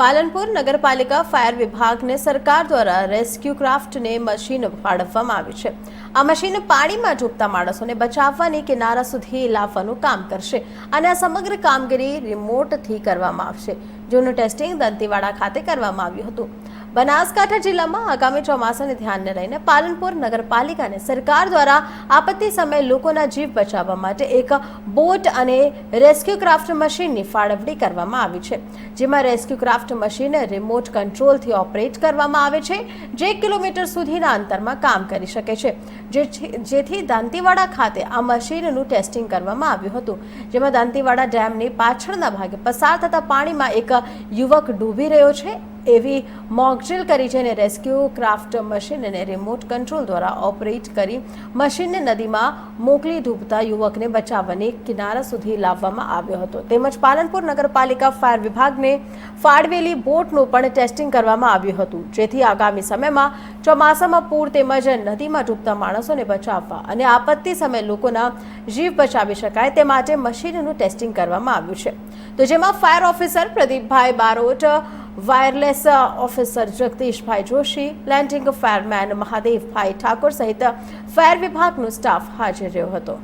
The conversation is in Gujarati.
પાલનપુર નગરપાલિકા ફાયર વિભાગને સરકાર દ્વારા રેસ્ક્યુ ક્રાફ્ટને મશીન ફાળવવામાં આવી છે. આ મશીન પાણીમાં ડૂબતા માણસોને બચાવવાની કિનારા સુધી લાવવાનું કામ કરશે અને આ સમગ્ર કામગીરી રિમોટથી કરવામાં આવશે. જેનું ટેસ્ટિંગ દંતીવાડા ખાતે કરવામાં આવ્યું હતું. બનાસકાંઠા જિલ્લામાં આગામી ચોમાસાને ધ્યાનને લઈને પાલનપુર નગરપાલિકાને સરકાર દ્વારા આપત્તિ સમયે લોકોના જીવ બચાવવા માટે એક બોટ અને રેસ્ક્યુ ક્રાફ્ટ મશીનની ફાળવણી કરવામાં આવી છે. જેમાં રેસ્ક્યુ ક્રાફ્ટ મશીન રિમોટ કંટ્રોલથી ઓપરેટ કરવામાં આવે છે, જે કિલોમીટર સુધીના અંતરમાં કામ કરી શકે છે, જેથી દાંતીવાડા ખાતે આ મશીનનું ટેસ્ટિંગ કરવામાં આવ્યું હતું. જેમાં દાંતીવાડા ડેમની પાછળના ભાગે પસાર થતા પાણીમાં એક યુવક ડૂબી રહ્યો છે. એવી મોકડ્રીલ કરી જેને રેસ્ક્યુ ક્રાફ્ટ મશીન અને રિમોટ કંટ્રોલ દ્વારા ઓપરેટ કરી મશીનને નદીમાં મોકલી ડૂબતા યુવકને બચાવવાની કિનારા સુધી લાવવામાં આવ્યો હતો. તેમજ પાલનપુર નગરપાલિકા ફાયર વિભાગને ફાળવેલી બોટનું પણ ટેસ્ટિંગ કરવામાં આવ્યું હતું. જેથી આગામી સમયમાં ચોમાસામાં પૂર તેમજ નદીમાં ડૂબતા માણસોને બચાવવા અને આપત્તિ સમયે લોકોના જીવ બચાવી શકાય તે માટે મશીનનું ટેસ્ટિંગ કરવામાં આવ્યું છે. તો જેમાં fire officer Pradeepbhai Barot wireless officer Jagdishbhai Joshi leading fireman Mahadevbhai Thakor સહિત ફાયર વિભાગનો સ્ટાફ હાજર રહ્યો હતો.